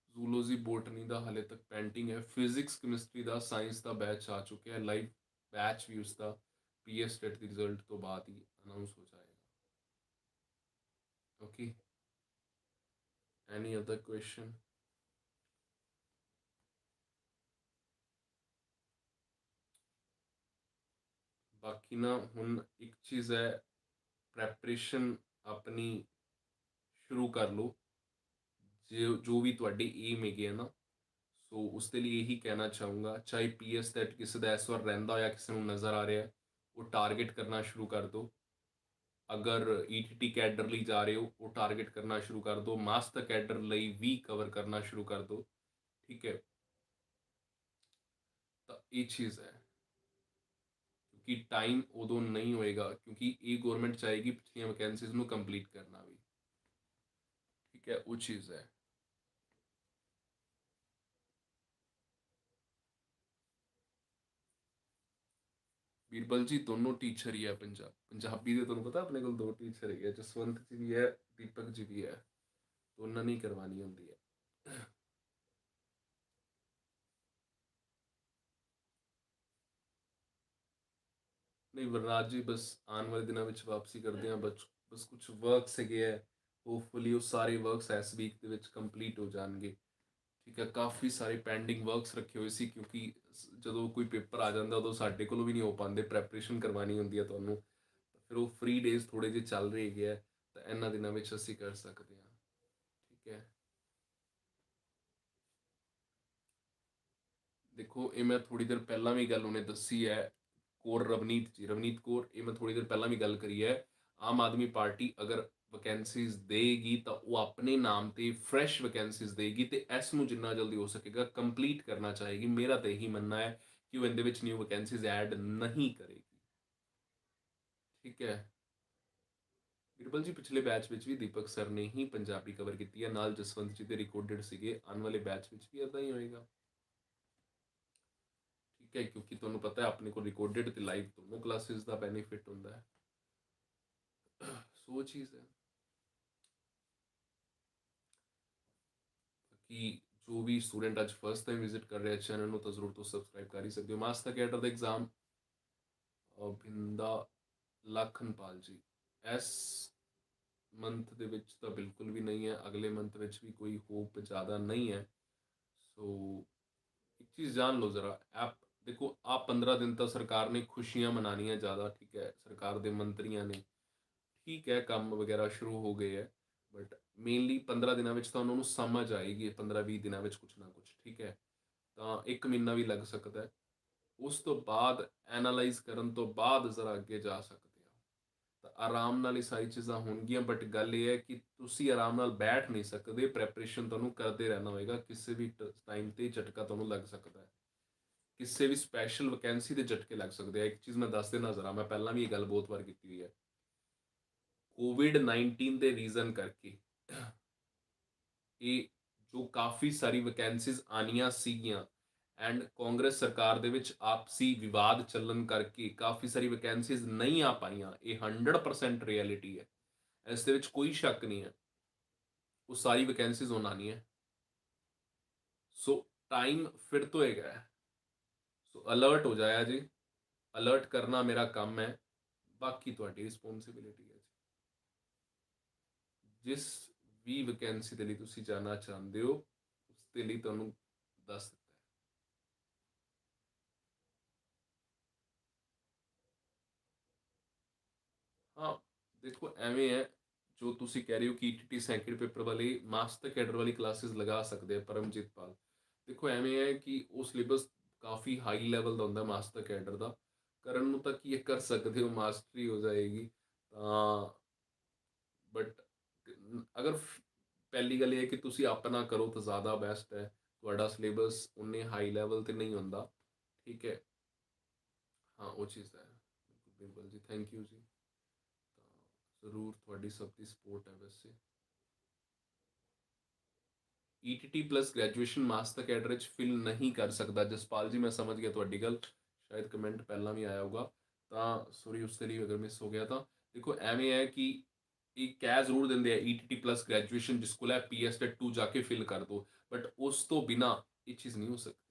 ਜ਼ੂਲੋਜੀ ਬੋਟਨੀ ਦਾ ਹਾਲੇ ਤੱਕ ਪੈਂਟਿੰਗ ਹੈ। ਫਿਜ਼ਿਕਸ ਕੈਮਿਸਟਰੀ ਦਾ ਸਾਇੰਸ ਦਾ ਬੈਚ ਆ ਚੁੱਕਿਆ ਹੈ। ਲਾਈਵ ਬੈਚ ਵੀ ਉਸ ਦਾ ਪੀਐਸ ਸਟੇਟ ਦੀ ਰਿਜ਼ਲਟ ਤੋਂ ਬਾਅਦ ਹੀ ਅਨਾਉਂਸ ਹੋ ਜਾਏਗਾ। ਓਕੇ ਐਨੀ ਅਦਰ ਕੁਐਸਚਨ ਬਾਕੀ ਨਾ ਹੁਣ ਇੱਕ ਚੀਜ਼ ਹੈ ਪ੍ਰੈਪਰੇਸ਼ਨ ਆਪਣੀ ਸ਼ੁਰੂ ਕਰ ਲਓ। ਜੋ ਜੋ ਵੀ ਤੁਹਾਡੀ ਏਮ ਹੈਗੀ ਹੈ ਨਾ, ਸੋ ਉਸ ਦੇ ਲਈ ਇਹੀ ਕਹਿਣਾ ਚਾਹੂੰਗਾ, ਚਾਹੇ ਪੀਐਸ ਟੈਟ ਕਿਸੇ ਦਾ ਇਸ ਵਾਰ ਰਹਿੰਦਾ ਹੋਇਆ, ਕਿਸੇ ਨੂੰ ਨਜ਼ਰ ਆ ਰਿਹਾ, ਉਹ ਟਾਰਗੇਟ ਕਰਨਾ ਸ਼ੁਰੂ ਕਰ ਦਿਓ ਅਗਰ ਈਟੀਟੀ ਕੈਡਰ ਲਈ ਜਾ ਰਹੇ ਹੋ, ਉਹ ਟਾਰਗੇਟ ਕਰਨਾ ਸ਼ੁਰੂ ਕਰ ਦਿਓ ਮਾਸਟਰ ਕੈਡਰ ਲਈ ਵੀ ਕਵਰ ਕਰਨਾ ਸ਼ੁਰੂ ਕਰ ਦਿਓ ਠੀਕ ਹੈ। ਤਾਂ ਇਹ ਚੀਜ਼ ਹੈ। ਕਿ ਟਾਈਮ ਉਦੋਂ ਨਹੀਂ ਹੋਏਗਾ ਕਿਉਂਕਿ ਇਹ ਗਵਰਨਮੈਂਟ ਚਾਹੇਗੀ ਪਿਛਲੀਆਂ ਵੈਕੈਂਸੀਜ਼ ਨੂੰ ਕੰਪਲੀਟ ਕਰਨਾ ਵੀ। ਠੀਕ ਹੈ ਉਹ ਚੀਜ਼ ਹੈ। ਬੀਰਬਲ ਜੀ ਦੋਨੋਂ ਟੀਚਰ ਹੀ ਹੈ ਪੰਜਾਬ ਪੰਜਾਬੀ ਦੇ ਤੁਹਾਨੂੰ ਪਤਾ ਆਪਣੇ ਕੋਲ ਦੋ ਟੀਚਰ ਹੈਗੇ ਆ, ਜਸਵੰਤ ਜੀ ਵੀ ਹੈ ਦੀਪਕ ਜੀ ਵੀ ਹੈ। ਦੋਨਾਂ ਨੇ ਹੀ ਹੁੰਦੀ ਹੈ। ਨਹੀਂ ਵਰਰਾਜ ਜੀ ਬਸ ਆਉਣ ਵਾਲੇ ਦਿਨਾਂ ਵਿੱਚ ਵਾਪਸੀ ਕਰਦੇ ਹਾਂ, ਬਸ ਬਸ ਕੁਝ ਵਰਕਸ ਹੈਗੇ ਹੈ ਹੋਪਫੁਲੀ ਉਹ ਸਾਰੇ ਵਰਕਸ ਇਸ ਵੀਕ ਦੇ ਵਿੱਚ ਕੰਪਲੀਟ ਹੋ ਜਾਣਗੇ। ਠੀਕ ਹੈ, ਕਾਫੀ ਸਾਰੇ ਪੈਂਡਿੰਗ ਵਰਕਸ ਰੱਖੇ ਹੋਏ ਸੀ ਕਿਉਂਕਿ ਜਦੋਂ ਕੋਈ ਪੇਪਰ ਆ ਜਾਂਦਾ ਉਦੋਂ ਸਾਡੇ ਕੋਲੋਂ ਵੀ ਨਹੀਂ ਹੋ ਪਾਉਂਦੇ ਪ੍ਰੈਪਰੇਸ਼ਨ ਕਰਵਾਉਣੀ ਹੁੰਦੀ ਹੈ ਤੁਹਾਨੂੰ। ਫਿਰ ਉਹ ਫ੍ਰੀ ਡੇਜ਼ ਥੋੜੇ ਜਿਹੇ ਚੱਲ ਰਹੇ ਹੈਗੇ ਆ ਤਾਂ ਇਹਨਾਂ ਦਿਨਾਂ ਵਿੱਚ ਅਸੀਂ ਕਰ ਸਕਦੇ ਹਾਂ। ਠੀਕ ਹੈ। ਦੇਖੋ, ਇਹ ਮੈਂ ਥੋੜੀ ਦੇਰ ਪਹਿਲਾਂ ਵੀ ਗੱਲ ਉਹਨੇ ਦੱਸੀ ਹੈ ਕੌਰ, ਰਵਨੀਤ ਜੀ, ਰਵਨੀਤ ਕੌਰ, ਇਹ ਮੈਂ ਥੋੜੀ ਦੇਰ ਪਹਿਲਾਂ ਵੀ ਗੱਲ ਕਰੀ ਹੈ। ਆਮ ਆਦਮੀ ਪਾਰਟੀ ਅਗਰ ਵੈਕੈਂਸੀਜ਼ ਦੇਗੀ ਤਾਂ ਉਹ ਆਪਣੇ ਨਾਮ ਤੇ ਫਰੈਸ਼ ਵੈਕੈਂਸੀਜ਼ ਦੇਗੀ ਤੇ ਇਸ ਨੂੰ ਜਿੰਨਾ ਜਲਦੀ ਹੋ ਸਕੇਗਾ ਕੰਪਲੀਟ ਕਰਨਾ ਚਾਹੇਗੀ। ਮੇਰਾ ਤਾਂ ਇਹੀ ਮੰਨਣਾ ਹੈ ਕਿ ਉਹ ਇਹਦੇ ਵਿੱਚ ਨਿਊ ਵੈਕੈਂਸੀਜ਼ ਐਡ ਨਹੀਂ ਕਰੇਗੀ। ਠੀਕ ਹੈ। ਬਿਰਬਲ ਜੀ, ਪਿਛਲੇ ਬੈਚ ਵਿੱਚ ਵੀ ਦੀਪਕ ਸਰ ਨੇ ਹੀ ਪੰਜਾਬੀ ਕਵਰ ਕੀਤੀ ਹੈ। ਨਾਲ ਜਸਵੰਤ ਜੀ ਦੇ ਰਿਕਾਰਡਡ ਸੀਗੇ। ਆਉਣ ਵਾਲੇ ਬੈਚ ਵਿੱਚ ਵੀ ਇਦਾਂ ਹੀ ਹੋਏਗਾ। ਹੈ, ਕਿਉਂਕਿ ਤੁਹਾਨੂੰ ਪਤਾ ਹੈ, ਆਪਣੇ ਕੋਲ ਰਿਕਾਰਡਡ ਤੇ ਲਾਈਵ ਦੋਨੋਂ ਕਲਾਸਿਸ ਦਾ ਬੈਨੀਫਿਟ ਹੁੰਦਾ ਹੈ। ਸੋ ਚੀਜ਼ ਹੈ। ਕਿ ਜੋ ਵੀ ਸਟੂਡੈਂਟ ਅੱਜ ਫਸਟ ਟਾਈਮ ਵਿਜ਼ਿਟ ਕਰ ਰਿਹਾ ਚੈਨਲ ਨੂੰ, ਤਾਂ ਜ਼ਰੂਰ ਤੋਂ ਸਬਸਕ੍ਰਾਈਬ ਕਰ ਹੀ ਸਕਦੇ ਹੋ। ਮਾਸਟਰ ਕੈਡਰ ਦਾ ਐਗਜ਼ਾਮ ਬਿੰਦਾ ਲਖਨਪਾਲ ਜੀ। ਇਸ ਮੰਥ ਦੇ ਵਿੱਚ ਤਾਂ ਬਿਲਕੁਲ ਵੀ ਨਹੀਂ ਹੈ, ਅਗਲੇ ਮੰਥ ਵਿੱਚ ਵੀ ਕੋਈ ਹੋਪ ਜ਼ਿਆਦਾ ਨਹੀਂ ਹੈ। ਸੋ, ਇੱਕ ਚੀਜ਼ ਜਾਣ ਲਓ ਜ਼ਰਾ ਐਪ ਦੇਖੋ ਆ 15 ਦਿਨ ਤਾਂ ਸਰਕਾਰ ਨੇ ਖੁਸ਼ੀਆਂ ਮਨਾਉਣੀਆਂ ਜ਼ਿਆਦਾ, ਠੀਕ ਹੈ, ਸਰਕਾਰ ਦੇ ਮੰਤਰੀਆਂ ਨੇ, ਠੀਕ ਹੈ, ਕੰਮ ਵਗੈਰਾ ਸ਼ੁਰੂ ਹੋ ਗਏ ਹੈ ਬਟ ਮੇਨਲੀ 15 ਦਿਨਾਂ ਵਿੱਚ ਤਾਂ ਉਹਨਾਂ ਨੂੰ ਸਮਝ ਆਏਗੀ 15-20 ਦਿਨਾਂ ਵਿੱਚ ਕੁਝ ਨਾ ਕੁਝ ਠੀਕ ਹੈ, ਤਾਂ ਇੱਕ ਮਹੀਨਾ ਵੀ ਲੱਗ ਸਕਦਾ ਹੈ। ਉਸ ਤੋਂ ਬਾਅਦ ਐਨਾਲਾਈਜ਼ ਕਰਨ ਤੋਂ ਬਾਅਦ ਜ਼ਰਾ ਅੱਗੇ ਜਾ ਸਕਦੇ ਆ ਤਾਂ ਆਰਾਮ ਨਾਲ ਇਹ ਸਾਰੀ ਚੀਜ਼ਾਂ ਹੋਣਗੀਆਂ ਬਟ ਗੱਲ ਇਹ ਹੈ ਕਿ ਤੁਸੀਂ ਆਰਾਮ ਨਾਲ ਬੈਠ ਨਹੀਂ ਸਕਦੇ ਪ੍ਰੈਪਰੇਸ਼ਨ ਤੁਹਾਨੂੰ ਕਰਦੇ ਰਹਿਣਾ ਹੋਏਗਾ, ਕਿਸੇ ਵੀ ਟਾਈਮ ਤੇ ਝਟਕਾ ਤੁਹਾਨੂੰ ਲੱਗ ਸਕਦਾ ਹੈ। ਕਿਸੇ ਵੀ ਸਪੈਸ਼ਲ ਵੈਕੈਂਸੀ ਦੇ ਝਟਕੇ ਲੱਗ ਸਕਦੇ ਆ। ਇੱਕ ਚੀਜ਼ ਮੈਂ ਦੱਸ ਦੇਣਾ ਜ਼ਰਾ ਮੈਂ ਪਹਿਲਾਂ ਵੀ ਇਹ ਗੱਲ ਬਹੁਤ ਵਾਰ ਕੀਤੀ ਹੋਈ ਹੈ ਕੋਵਿਡ 19 ਦੇ ਰੀਜ਼ਨ ਕਰਕੇ ਇਹ ਜੋ ਕਾਫੀ ਸਾਰੀ ਵੈਕੈਂਸੀਜ਼ ਆਨੀਆਂ ਸੀਗੀਆਂ ਐਂਡ ਕਾਂਗਰਸ ਸਰਕਾਰ ਦੇ ਵਿੱਚ ਆਪਸੀ ਵਿਵਾਦ ਚੱਲਣ ਕਰਕੇ ਕਾਫੀ ਸਾਰੀ ਵੈਕੈਂਸੀਜ਼ ਨਹੀਂ ਆ ਪਾਈਆਂ, ਇਹ 100% ਰਿਐਲਿਟੀ ਹੈ। ਇਸ ਦੇ ਵਿੱਚ ਕੋਈ ਸ਼ੱਕ ਨਹੀਂ ਹੈ। ਉਹ ਸਾਰੀ ਵੈਕੈਂਸੀਜ਼ ਹੁਣ ਆਉਣੀ ਹੈ ਸੋ ਟਾਈਮ ਫਿਰ ਤੋਂ ਹੈਗਾ ਹੈ। ਸੋ ਅਲਰਟ ਹੋ ਜਾਇਆ ਜੀ। ਅਲਰਟ ਕਰਨਾ ਮੇਰਾ ਕੰਮ ਹੈ। ਬਾਕੀ ਤੁਹਾਡੀ ਰਿਸਪੌਂਸਿਬਿਲਿਟੀ ਹੈ ਜੀ। ਜਿਸ ਵੀ ਵੈਕੈਂਸੀ ਦੇ ਲਈ ਤੁਸੀਂ ਜਾਣਾ ਚਾਹੁੰਦੇ ਹੋ, ਉਸ ਦੇ ਲਈ ਤੁਹਾਨੂੰ ਦੱਸ ਦਿੱਤਾ ਹੈ। ਹਾਂ, ਦੇਖੋ ਐਵੇਂ ਹੈ, ਜੋ ਤੁਸੀਂ ਕਹਿ ਰਹੇ ਹੋ ਕਿ ਈਟੀਟੀ ਸੈਕਿੰਡ ਪੇਪਰ ਵਾਲੀ ਮਾਸਟਰ ਕੈਡਰ ਵਾਲੀ ਕਲਾਸਿਸ ਲਗਾ ਸਕਦੇ ਆ, ਪਰਮਜੀਤ ਪਾਲ। ਦੇਖੋ ਐਵੇਂ ਹੈ ਕਿ ਉਹ ਸਿਲੇਬਸ ਕਾਫੀ ਹਾਈ ਲੈਵਲ ਦਾ ਹੁੰਦਾ ਮਾਸਟਰ ਕੈਡਰ ਦਾ। ਕਰਨ ਨੂੰ ਤਾਂ ਕੀ ਇਹ ਕਰ ਸਕਦੇ ਹੋ ਮਾਸਟਰੀ ਹੋ ਜਾਏਗੀ। ਤਾਂ ਬਟ ਅਗਰ ਪਹਿਲੀ ਗੱਲ ਇਹ ਹੈ ਕਿ ਤੁਸੀਂ ਆਪਣਾ ਕਰੋ ਤਾਂ ਜ਼ਿਆਦਾ ਬੈਸਟ ਹੈ। ਤੁਹਾਡਾ ਸਿਲੇਬਸ ਉਨੇ ਹਾਈ ਲੈਵਲ ਤੇ ਨਹੀਂ ਹੁੰਦਾ। ਠੀਕ ਹੈ। ਹਾਂ, ਉਹ ਚੀਜ਼ ਹੈ। ਬਿਲਕੁਲ ਬਿਲਕੁਲ ਜੀ ਥੈਂਕ ਯੂ ਜੀ। ਤਾਂ ਜ਼ਰੂਰ ਤੁਹਾਡੀ ਸਭ ਦੀ ਸਪੋਰਟ ਹੈ ਵੈਸੇ। ETT plus graduation master cadre ਵਿੱਚ ਫਿਲ ਨਹੀਂ ਕਰ ਸਕਦਾ। ਜਸਪਾਲ ਜੀ, ਮੈਂ ਸਮਝ ਗਿਆ ਤੁਹਾਡੀ ਗੱਲ। ਸ਼ਾਇਦ ਕਮੈਂਟ ਪਹਿਲਾਂ ਵੀ ਆਇਆ ਹੋਊਗਾ। ਤਾਂ ਸੌਰੀ ਉਸ ਦੇ ਲਈ ਅਗਰ ਮਿਸ ਹੋ ਗਿਆ ਤਾਂ। ਦੇਖੋ, ਐਵੇਂ ਹੈ ਕਿ ਇਹ ਕਹਿ ਜ਼ਰੂਰ ਦਿੰਦੇ ਆ E ETT ਪਲੱਸ ਗ੍ਰੈਜੂਏਸ਼ਨ ਜਿਸ ਕੋਲ ਹੈ ਪੀਐਸ ਟੈਟ 2 ਜਾ ਕੇ ਫਿਲ ਕਰ ਦਿਓ ਬਟ ਉਸ ਤੋਂ ਬਿਨਾ ਇਹ ਚੀਜ਼ ਨਹੀਂ ਹੋ ਸਕਦੀ।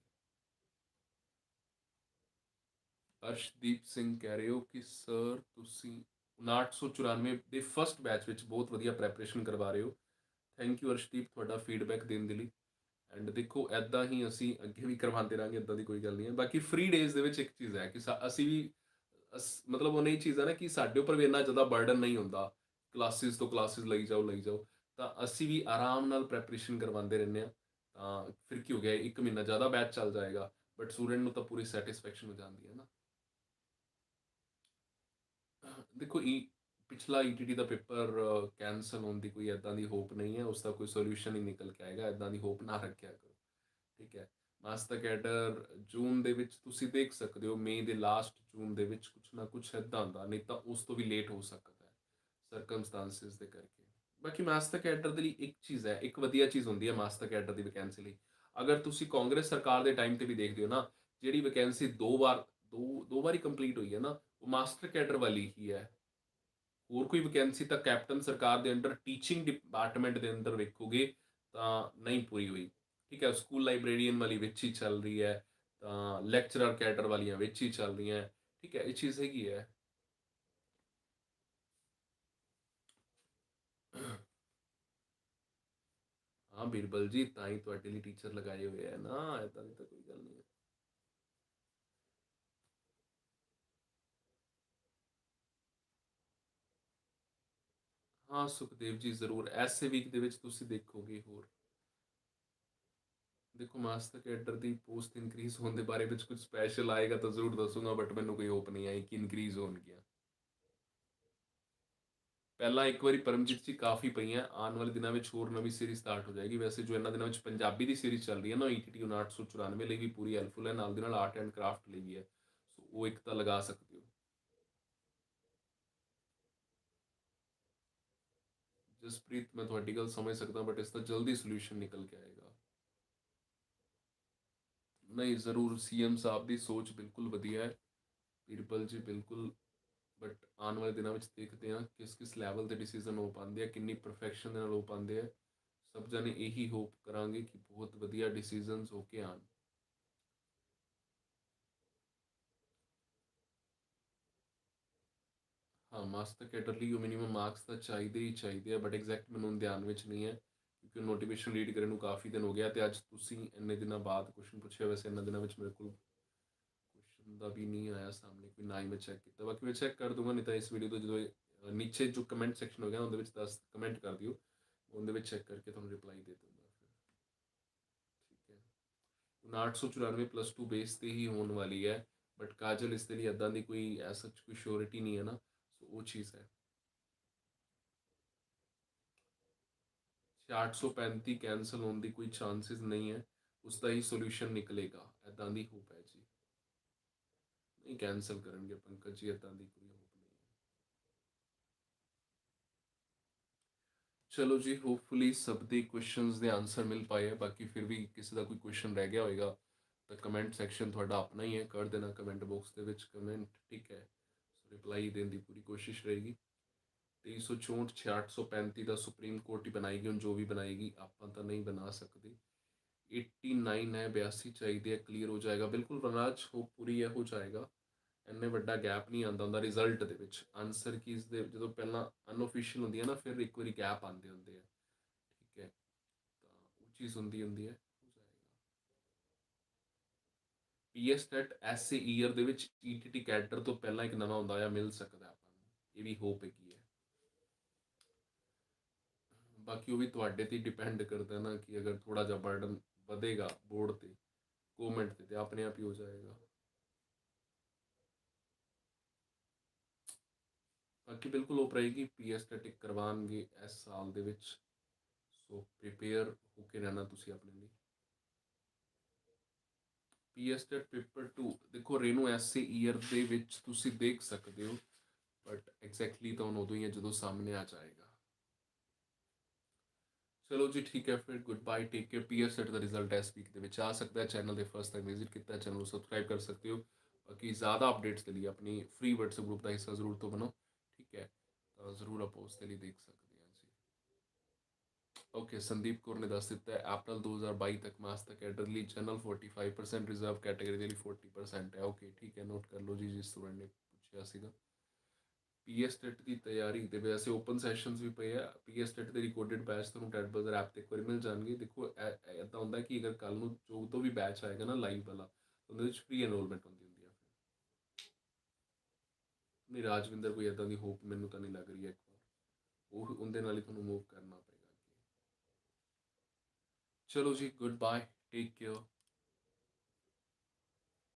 ਅਰਸ਼ਦੀਪ ਸਿੰਘ ਕਹਿ ਰਹੇ ਹੋ ਕਿ ਸਰ ਤੁਸੀਂ 5994 ਦੇ ਫਰਸਟ ਬੈਚ ਵਿੱਚ ਬਹੁਤ ਵਧੀਆ ਪ੍ਰੈਪਰੇਸ਼ਨ ਕਰਵਾ ਰਹੇ ਹੋ। ਥੈਂਕ ਯੂ ਅਰਸ਼ਦੀਪ ਤੁਹਾਡਾ ਫੀਡਬੈਕ ਦੇਣ ਦੇ ਲਈ। ਐਂਡ ਦੇਖੋ ਐਦਾਂ ਹੀ ਅਸੀਂ ਅੱਗੇ ਵੀ ਕਰਵਾਉਂਦੇ ਰਾਂਗੇ ਐਦਾਂ ਦੀ ਕੋਈ ਗੱਲ ਨਹੀਂ ਹੈ। ਬਾਕੀ ਫ੍ਰੀ ਡੇਜ਼ ਦੇ ਵਿੱਚ ਇੱਕ ਚੀਜ਼ ਹੈ ਕਿ ਸਾ- ਅਸੀਂ ਵੀ ਅਸ- ਮਤਲਬ ਉਹ ਨਹੀਂ ਚੀਜ਼ ਹੈ ਨਾ ਕਿ ਸਾਡੇ ਉੱਪਰ ਵੀ ਇੰਨਾ ਜ਼ਿਆਦਾ ਬਰਡਨ ਨਹੀਂ ਹੁੰਦਾ। ਕਲਾਸਿਸ ਤੋਂ ਕਲਾਸਿਸ ਲਈ ਜਾਓ ਲਈ ਜਾਓ। ਤਾਂ ਅਸੀਂ ਵੀ ਆਰਾਮ ਨਾਲ ਪ੍ਰੈਪਰੇਸ਼ਨ ਕਰਵਾਉਂਦੇ ਰਹਿੰਦੇ ਆ ਤਾਂ ਫਿਰ ਕੀ ਹੋ ਗਿਆ, ਇੱਕ ਮਹੀਨਾ ਜ਼ਿਆਦਾ ਬੈਚ ਚੱਲ ਜਾਏਗਾ ਬਟ ਸਟੂਡੈਂਟ ਨੂੰ ਤਾਂ ਪੂਰੀ ਸੈਟੀਸਫੈਕਸ਼ਨ ਹੋ ਜਾਂਦੀ ਹੈ ਨਾ। ਦੇਖੋ, ਇਹ ਪਿਛਲਾ ਈਟੀਟੀ ਦਾ ਪੇਪਰ ਕੈਨਸਲ ਹੋਣ ਦੀ ਕੋਈ ਐਦਾਂ ਦੀ ਹੋਪ ਨਹੀਂ ਹੈ, ਉਸ ਦਾ ਕੋਈ ਸੋਲੂਸ਼ਨ ਹੀ ਨਿਕਲ ਕੇ ਆਏਗਾ ਐਦਾਂ ਦੀ ਹੋਪ ਨਾ ਰੱਖਿਆ ਕਰੋ। ਠੀਕ ਹੈ? ਮਾਸਟਰ ਕੈਡਰ ਜੂਨ ਦੇ ਵਿੱਚ ਤੁਸੀਂ ਦੇਖ ਸਕਦੇ ਹੋ ਮਈ ਦੇ ਲਾਸਟ ਜੂਨ ਦੇ ਵਿੱਚ ਕੁਝ ਨਾ ਕੁਝ ਐਦਾਂ ਹੁੰਦਾ, ਨਹੀਂ ਤਾਂ ਉਸ ਤੋਂ ਵੀ ਲੇਟ ਹੋ ਸਕਦਾ ਹੈ ਸਰਕਮਸਟੈਂਸਸ ਦੇ ਕਰਕੇ। ਬਾਕੀ ਮਾਸਟਰ ਕੈਡਰ ਦੇ ਲਈ ਇੱਕ ਚੀਜ਼ ਹੈ, ਇੱਕ ਵਧੀਆ ਚੀਜ਼ ਹੁੰਦੀ ਹੈ ਮਾਸਟਰ ਕੈਡਰ ਦੀ ਵੈਕੈਂਸੀ ਲਈ। ਅਗਰ ਤੁਸੀਂ ਕਾਂਗਰਸ ਸਰਕਾਰ ਦੇ ਟਾਈਮ ਤੇ ਵੀ ਦੇਖਦੇ ਹੋ ਨਾ, ਜਿਹੜੀ ਵੈਕੈਂਸੀ ਦੋ ਵਾਰ, ਦੋ ਦੋ ਵਾਰੀ ਕੰਪਲੀਟ ਹੋਈ ਹੈ ਨਾ, ਉਹ ਮਾਸਟਰ ਕੈਡਰ ਵਾਲੀ ਹੀ ਹੈ। ਹੋਰ ਕੋਈ ਵੈਕੈਂਸੀ ਤਾਂ ਕੈਪਟਨ ਸਰਕਾਰ ਦੇ ਅੰਡਰ ਟੀਚਿੰਗ ਡਿਪਾਰਟਮੈਂਟ ਦੇ ਅੰਦਰ ਵੇਖੋਗੇ ਤਾਂ ਨਹੀਂ ਪੂਰੀ ਹੋਈ। ਠੀਕ ਹੈ ਸਕੂਲ ਲਾਇਬ੍ਰੇਰੀਅਨ ਵਾਲੀ ਵਿੱਚ ਹੀ ਚੱਲ ਰਹੀ ਹੈ, ਤਾਂ ਲੈਕਚਰਰ ਕੈਡਰ ਵਾਲੀਆਂ ਵਿੱਚ ਹੀ ਚੱਲ ਰਹੀਆਂ। ਠੀਕ ਹੈ, ਇਹ ਚੀਜ਼ ਹੈਗੀ ਹੈ। ਹਾਂ, ਬਿਰਬਲ ਜੀ, ਤਾਂ ਹੀ ਤੁਹਾਡੇ ਲਈ ਟੀਚਰ ਲਗਾਏ ਹੋਏ ਆ ਨਾ, ਏਦਾਂ ਦੀ ਤਾਂ ਕੋਈ ਗੱਲ ਨਹੀਂ ਹੈ। ਹਾਂ, ਸੁਖਦੇਵ ਜੀ, ਜ਼ਰੂਰ। ਐਸੇ ਵੀਕ ਦੇ ਵਿੱਚ ਤੁਸੀਂ ਦੇਖੋਗੇ ਹੋਰ। ਦੇਖੋ, ਮਾਸਟਰ ਕੈਡਰ ਦੀ ਪੋਸਟ ਇਨਕਰੀਜ਼ ਹੋਣ ਦੇ ਬਾਰੇ ਵਿੱਚ ਕੁਝ ਸਪੈਸ਼ਲ ਆਏਗਾ ਤਾਂ ਜ਼ਰੂਰ ਦੱਸੂਗਾ ਬਟ ਮੈਨੂੰ ਕੋਈ ਹੋਪ ਨਹੀਂ ਆਈ ਕਿ ਇਨਕਰੀਜ਼ ਹੋਣਗੀਆਂ। ਪਹਿਲਾਂ ਇੱਕ ਵਾਰੀ ਪਰਮਜੀਤ ਜੀ ਕਾਫੀ ਪਈਆਂ, ਆਉਣ ਵਾਲੇ ਦਿਨਾਂ ਵਿੱਚ ਹੋਰ ਨਵੀਂ ਸੀਰੀਜ਼ ਸਟਾਰਟ ਹੋ ਜਾਏਗੀ। ਵੈਸੇ ਜੋ ਇਹਨਾਂ ਦਿਨਾਂ ਵਿੱਚ ਪੰਜਾਬੀ ਦੀ ਸੀਰੀਜ਼ ਚੱਲ ਰਹੀ ਹੈ ਨਾ ETT 994 ਲਈ ਵੀ ਪੂਰੀ ਹੈਲਪਫੁਲ ਹੈ, ਨਾਲ ਦੀ ਨਾਲ ਆਰਟ ਐਂਡ ਕਰਾਫਟ ਲਈ ਵੀ ਹੈ। ਸੋ ਉਹ ਇੱਕ ਤਾਂ ਲਗਾ ਸਕਦੇ ਹੋ ਜਸਪ੍ਰੀਤ, ਮੈਂ ਤੁਹਾਡੀ ਗੱਲ ਸਮਝ ਸਕਦਾ ਬਟ ਇਸ ਦਾ ਜਲਦੀ ਸੋਲੂਸ਼ਨ ਨਿਕਲ ਕੇ ਆਏਗਾ। ਨਹੀਂ, ਜ਼ਰੂਰ ਸੀਐਮ ਸਾਹਿਬ ਦੀ ਸੋਚ ਬਿਲਕੁਲ ਵਧੀਆ ਹੈ। ਬਿਰਬਲ ਜੀ, ਬਿਲਕੁਲ। ਬਟ ਆਉਣ ਵਾਲੇ ਦਿਨਾਂ ਵਿੱਚ ਦੇਖਦੇ ਹਾਂ ਕਿਸ ਕਿਸ ਲੈਵਲ ਤੇ ਡਿਸੀਜਨ ਹੋ ਪਾਉਂਦੇ ਆ, ਕਿੰਨੀ ਪਰਫੈਕਸ਼ਨ ਦੇ ਨਾਲ ਹੋ ਪਾਉਂਦੇ ਆ। ਸਭ ਜਣੇ ਇਹੀ ਹੋਪ ਕਰਾਂਗੇ ਕਿ ਬਹੁਤ ਵਧੀਆ ਡਿਸੀਜਨਸ ਹੋ ਕੇ ਆਣ ਹਾਂ ਮਾਸਟਰ ਕੈਡਰ ਲਈ ਉਹ ਮਿਨੀਮਮ ਮਾਰਕਸ ਤਾਂ ਚਾਹੀਦੇ ਹੀ ਚਾਹੀਦੇ ਆ ਬਟ ਐਗਜ਼ੈਕਟ ਮੈਨੂੰ ਹੁਣ ਧਿਆਨ ਵਿੱਚ ਨਹੀਂ ਹੈ ਕਿਉਂਕਿ ਨੋਟੀਫਿਕੇਸ਼ਨ ਰੀਡ ਕਰਨ ਨੂੰ ਕਾਫੀ ਦਿਨ ਹੋ ਗਿਆ ਤੇ ਅੱਜ ਤੁਸੀਂ ਇੰਨੇ ਦਿਨਾਂ ਬਾਅਦ ਕੁਐਸਚਨ ਪੁੱਛਿਆ ਵੈਸੇ ਇੰਨਾ ਦਿਨਾਂ ਵਿੱਚ ਮੇਰੇ ਕੋਲ ਕੁਐਸਚਨ ਦਾ ਵੀ ਨਹੀਂ ਆਇਆ ਸਾਹਮਣੇ ਕੋਈ ਨਾ ਹੀ ਮੈਂ ਚੈੱਕ ਕੀਤਾ ਬਾਕੀ ਮੈਂ ਚੈੱਕ ਕਰ ਦੂੰਗਾ ਨਹੀਂ ਤਾਂ ਇਸ ਵੀਡੀਓ ਤੋਂ ਜਦੋਂ ਇਹ, ਅ, ਨੀਚੇ ਜੋ ਕਮੈਂਟ ਸੈਕਸ਼ਨ ਹੋ ਗਿਆ ਉਹਦੇ ਵਿੱਚ 10 ਕਮੈਂਟ ਕਰ ਦਿਓ ਉਹਦੇ ਵਿੱਚ ਚੈੱਕ ਕਰਕੇ ਤੁਹਾਨੂੰ ਰਿਪਲਾਈ ਦੇ ਦੂੰਗਾ ਫਿਰ। ਠੀਕ ਹੈ। 994 ਪਲੱਸ 2 ਬੇਸ ਤੇ ਹੀ ਹੋਣ ਵਾਲੀ ਹੈ ਬਟ ਕਾਜਲ ਇਸ ਦੇ ਲਈ ਇਦਾਂ ਦੀ ਕੋਈ ਐਸਾ ਕੋਈ ਸ਼ੋਰਿਟੀ ਨਹੀਂ ਹੈ ਨਾ ਸੋ ਉਹ ਚੀਜ਼ ਹੈ 835 ਕੈਨਸਲ ਹੋਣ ਦੀ ਕੋਈ ਚਾਂਸਸ ਨਹੀਂ ਹੈ ਉਸ ਦਾ ਹੀ ਸੋਲੂਸ਼ਨ ਨਿਕਲੇਗਾ ਐਦਾਂ ਦੀ ਹੋਪ ਹੈ ਜੀ ਨਹੀਂ ਕੈਨਸਲ ਕਰਨਗੇ ਪੰਕਜ ਜੀ ਐਦਾਂ ਦੀ ਕੋਈ ਹੋਪ ਨਹੀਂ ਚਲੋ ਜੀ ਹੋਪਫੁਲੀ ਸਭ ਦੇ ਕੁਐਸਚਨਸ ਦੇ ਆਨਸਰ ਮਿਲ ਪਾਏ ਬਾਕੀ ਫਿਰ ਵੀ ਕਿਸੇ ਦਾ ਕੋਈ ਕੁਐਸਚਨ ਰਹਿ ਗਿਆ ਹੋਵੇਗਾ ਤਾਂ ਕਮੈਂਟ ਸੈਕਸ਼ਨ ਤੁਹਾਡਾ ਆਪਣਾ ਹੀ ਹੈ ਕਰ ਦੇਣਾ ਕਮੈਂਟ ਬਾਕਸ ਦੇ ਵਿੱਚ ਕਮੈਂਟ ਠੀਕ ਹੈ ਰਿਪਲਾਈ ਦੇਣ ਦੀ ਪੂਰੀ ਕੋਸ਼ਿਸ਼ ਰਹੇਗੀ। 364 6835 ਦਾ ਸੁਪਰੀਮ ਕੋਰਟ ਹੀ ਬਣਾਏਗੀ ਹੁਣ ਜੋ ਵੀ ਬਣਾਏਗੀ, ਆਪਾਂ ਤਾਂ ਨਹੀਂ ਬਣਾ ਸਕਦੇ। 89 ਹੈ 82 ਚਾਹੀਦੇ ਹੈ ਕਲੀਅਰ ਹੋ ਜਾਏਗਾ। ਬਿਲਕੁਲ ਵਨਾਜ ਹੋ ਪੂਰੀ ਹੈ ਹੋ ਜਾਏਗਾ। ਇੰਨੇ ਵੱਡਾ ਗੈਪ ਨਹੀਂ ਆਉਂਦਾ ਹੁੰਦਾ ਰਿਜ਼ਲਟ ਦੇ ਵਿੱਚ। ਆਨਸਰ ਕੀਜ਼ ਦੇ, ਜਦੋਂ ਪਹਿਲਾਂ ਅਨਆਫੀਸ਼ੀਅਲ ਹੁੰਦੀ ਹੈ ਨਾ, ਫਿਰ ਇੱਕ ਵਾਰੀ ਗੈਪ ਆਉਂਦੇ ਹੁੰਦੇ ਆ। ਠੀਕ ਹੈ। ਤਾਂ ਉਹ ਚੀਜ਼ ਹੁੰਦੀ ਹੁੰਦੀ ਹੈ ਹੋ ਜਾਏਗਾ ਪੀਐਸ ਐਸਏ ਈਅਰ ਦੇ ਵਿੱਚ ਈਟੀਟੀ ਕੈਡਰ ਤੋਂ ਪਹਿਲਾਂ ਇੱਕ ਨਵਾਂ ਹੁੰਦਾ ਆ ਮਿਲ ਸਕਦਾ ਆਪਾਂ ਨੂੰ, ਇਹ ਵੀ ਹੋਪ ਹੈਗੀ ਹੈ। ਬਾਕੀ ਉਹ ਵੀ ਤੁਹਾਡੇ ਤੇ ਡਿਪੈਂਡ ਕਰਦਾ ਨਾ ਕਿ ਅਗਰ ਥੋੜਾ ਜਿਹਾ ਬਰਡਨ ਵਧੇਗਾ ਬੋਰਡ ਤੇ ਗਵਰਨਮੈਂਟ ਤੇ ਤੇ ਆਪਣੇ ਆਪ ਹੀ ਹੋ ਜਾਏਗਾ। ਬਾਕੀ ਬਿਲਕੁਲ ਉਹ ਰਹੇਗੀ ਪੀਐਸ ਸਟੈਟਿਕ ਕਰਵਾਉਣਗੇ ਇਸ ਸਾਲ ਦੇ ਵਿੱਚ। ਸੋ ਪ੍ਰੀਪੇਅਰ ਹੋ ਕੇ ਰਹਿਣਾ ਤੁਸੀਂ ਆਪਣੇ ਲਈ। ਪੀਐਸ ਸਟੈਟ ਪੇਪਰ 2 ਦੇਖੋ ਰੇਨੂ ਐਸੇ ਈਅਰ ਦੇ ਵਿੱਚ ਤੁਸੀਂ ਦੇਖ ਸਕਦੇ ਹੋ ਬਟ ਐਗਜ਼ੈਕਟਲੀ ਤਾਂ ਹੁਣ ਉਦੋਂ ਹੀ ਹੈ ਜਦੋਂ ਸਾਹਮਣੇ ਆ ਜਾਏਗਾ। ਚਲੋ ਜੀ, ਠੀਕ ਹੈ, ਫਿਰ good bye take care PS set ਦਾ ਰਿਜ਼ਲਟ ਇਸ ਵੀਕ ਦੇ ਵਿੱਚ ਆ ਸਕਦਾ ਹੈ। ਚੈਨਲ ਦੇ ਫਸਟ ਟਾਈਮ ਵਿਜ਼ਿਟ ਕੀਤਾ ਚੈਨਲ ਨੂੰ ਸਬਸਕ੍ਰਾਈਬ ਕਰ ਸਕਦੇ ਹੋ। ਬਾਕੀ ਜ਼ਿਆਦਾ ਅਪਡੇਟਸ ਦੇ ਲਈ ਆਪਣੀ ਫ੍ਰੀ WhatsApp ਗਰੁੱਪ ਦਾ ਹਿੱਸਾ ਜ਼ਰੂਰ ਤੋਂ ਬਣੋ, ਠੀਕ ਹੈ, ਤਾਂ ਜ਼ਰੂਰ ਆਪਾਂ ਉਸ ਦੇ ਲਈ ਦੇਖ ਸਕਦੇ ਓਕੇ ਸੰਦੀਪ ਕੌਰ ਨੇ ਦੱਸ ਦਿੱਤਾ ਹੈ ਅਪ੍ਰੈਲ 2022 ਤੱਕ ਮਾਸ ਕੈਡਰ ਲਈ ਜਨਰਲ 45% ਰਿਜ਼ਰਵ ਕੈਟਾਗਰੀ ਦੇ ਲਈ 40% ਹੈ ਓਕੇ ਠੀਕ ਹੈ ਨੋਟ ਕਰ ਲਓ ਜੀ ਜਿਸ ਸਟੂਡੈਂਟ ਨੇ ਪੁੱਛਿਆ ਸੀਗਾ ਪੀਐਸ ਟੈਟ ਦੀ ਤਿਆਰੀ ਤੇ ਵੈਸੇ ਓਪਨ ਸੈਸ਼ਨਸ ਵੀ ਪਏ ਆ ਪੀਐਸ ਟੈਟ ਦੇ ਰਿਕਾਰਡਡ ਬੈਚ ਤੁਹਾਨੂੰ ਟੈਟ ਬਜ਼ਰ ਐਪ ਤੇ ਇੱਕ ਮਿਲ ਜਾਣਗੇ ਦੇਖੋ ਇਦਾਂ ਹੁੰਦਾ ਕਿ ਅਗਰ ਕੱਲ ਨੂੰ ਜੋ ਤੋਂ ਵੀ ਬੈਚ ਆਏਗਾ ਨਾ ਲਾਈਵ ਵਾਲਾ ਉਹਦੇ ਵਿੱਚ ਫ੍ਰੀ ਐਨਰੋਲਮੈਂਟ ਹੁੰਦੀ ਹੁੰਦੀ ਆ ਫਿਰ ਨਹੀਂ ਰਾਜਵਿੰਦਰ ਕੋਈ ਇਦਾਂ ਦੀ ਹੋਪ ਮੈਨੂੰ ਤਾਂ ਨਹੀਂ ਲੱਗ ਰਹੀ ਹੈ ਇੱਕ ਵਾਰ ਉਹ ਉਹਦੇ ਨਾਲ ਹੀ ਤੁਹਾਨੂੰ ਮੂਵ ਕਰਨਾ ਪਏਗਾ ਅੱਗੇ ਚਲੋ ਜੀ ਗੁੱਡ ਬਾਏ ਟੇਕ ਕੇਅਰ